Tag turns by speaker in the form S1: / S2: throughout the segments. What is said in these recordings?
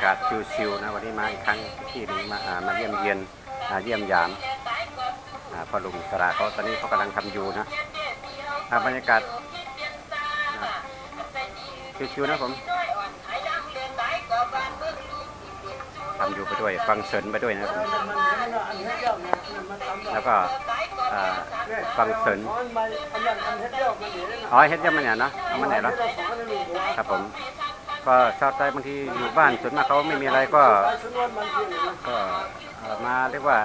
S1: ากาศชิวๆนะวันนี้มาอีกครั้งที่หนึ่งมามาเยี่ยมเยียนอ่าเยี่ยมยามพ่อลุงสระเขาตอนนี้เขากำลังทำอยู่นะบรรยากาศชิวๆนะผมทำอยู่ไปด้วยฟังเสริญไปด้วยนะครับแล้วก็ฟังเสริญอ๋อเฮ็ดยังมันเนี่ยนะเอามันไหนเนะครับผม ก็ชอบใจบางทีอยู่บ้านส่วนมากเขาไม่มีอะไรก็ก็มาเรียกว่า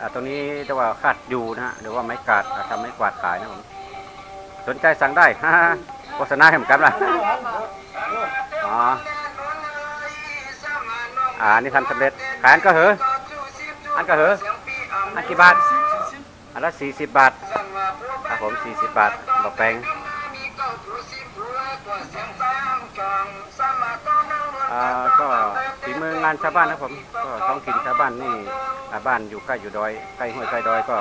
S1: อ่าตรงนี้เรียกว่าคาดอยู่นะฮะหรือว่าไม้กาดอ่าทำไม้กวาดขายนะผมสนใจสั่งได้ฮ่าโฆษณาให้ผมกันล่ะอ๋ออ่านี่ทำสำเร็จขายอันก็เหอะอันก็เหอะอันกี่บาทอันละสี่สิบบาทครับผมสี่สิบบาทบอกแปลง อ่าก็ฝีมืองานชาวบ้านนะผมก็ท้องถิ่นชาวบ้านนี่อ่าบ้านอยู่ใกล้อยู่ดอยใกล้ห้วยใกล้ดอยก็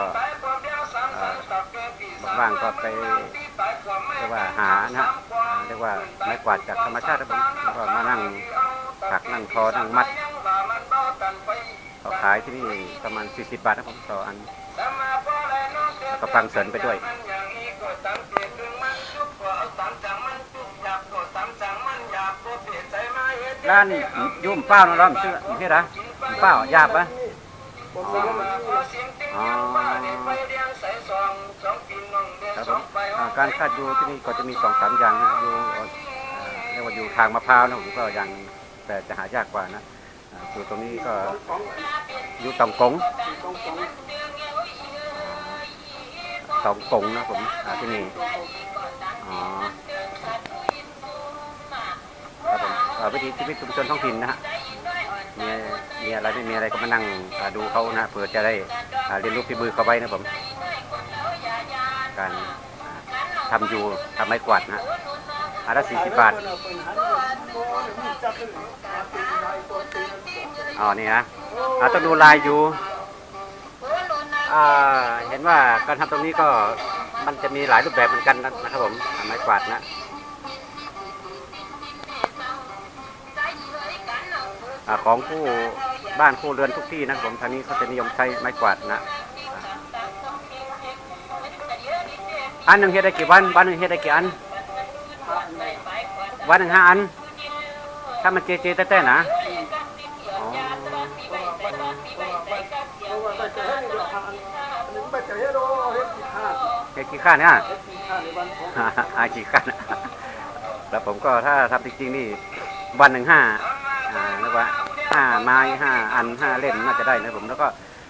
S1: อ่าว่างก็ไปเรียกว่าหานะฮะเรียกว่าไม้กวาดจากธรรมชาตินะผมแล้วก็มานั่งถักนั่งทอนั่งมัดก็ขายที่นี่ประมาณ40บาทนะผมต่ออันก็ฟังเสริญไปด้วย ร้านยุ่มเป้านะร้อมชื่อเฮ็ดอะเป้าหยาบปะอ๋ออ๋อครับผมอ่าการคาดอยู่ที่นี่ก็จะมีสองสามอย่างนะอยู่อ่าเรียกว่าอยู่ทางมะพร้าวนะผมก็อย่างแต่จะหายากกว่านะอ่าอยู่ตรงนี้ก็อยู่ตองกงตองกงนะผมอ่าที่นี่ อ๋อครับผมเอ่อวิถีชีวิตชุมชนท้องถิ่นนะฮะมีมีอะไรไม่มีอะไรก็มานั่งอ่าดูเขานะเพื่อจะได้อ่าเรียนรู้ฝีมือเขาไว้นะผม การอ่าทำอยู่ทำไม้กวาดนะอันละสี่สิบบาท อ๋อ นี่นะอ่าต้องดูลายอยู่ อ่าเห็นว่าการทำตรงนี้ก็ มันจะมีหลายรูปแบบเหมือนกันนะครับผมไม้กวาดนะอของผู้บ้านผู้เรือนทุกที่นะครับผมทางนี้เขาจะนิยมใช้ไม้กวาดนะอันหนึ่งเฮ็ดได้กี่วันวันหนึ่งเฮ็ดได้กี่อันวันหนึ่งห้าอัน ถ้ามันเจเจแต่แต่นะ อ๋อเฮ็ดกี่ข้านเนี่ยหากี่ข้านแล้วผมก็ถ้าทำจริงๆนี่วันหนึ่งห้าอ่าเรียกว่าห้าไม้ห้าอันห้าเล่มน่าจะได้นะผมแล้วก็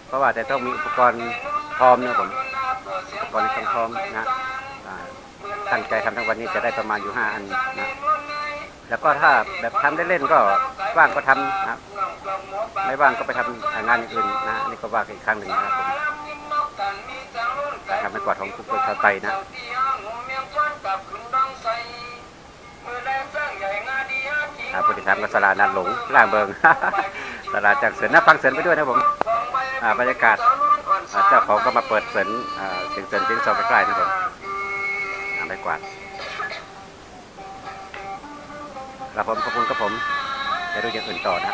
S1: เพราะว่าแต่ต้องมีอุปกรณ์พร้อมนะผมอุปกรณ์ต้องพร้อมนะอ่าตั้งใจทำทั้งวันนี้จะได้ประมาณอยู่ห้าอันนะแล้วก็ถ้าแบบทำเล่นๆก็ว่างก็ทำนะครับไม่ว่างก็ไปทำงานอย่างอื่นนะนี่ก็ว่ากันอีกครั้งหนึ่งนะครับผมการทำให้กวาดของทุก คนชาวไตนะอ่าผู้ติดตามก็สลานัดหลงล่างเบิงสลาจากเสือหน้าฟังเสือไปด้วยนะผมอ่าบรรยากาศอ่าเจ้าของก็มาเปิดเสือนอ่าเสียงเสือนเสียงซองใกล้ๆนะผมอ่าไม่กวาดแล้วผมขอบคุณกับผมจะดูอย่างอื่นต่อนะ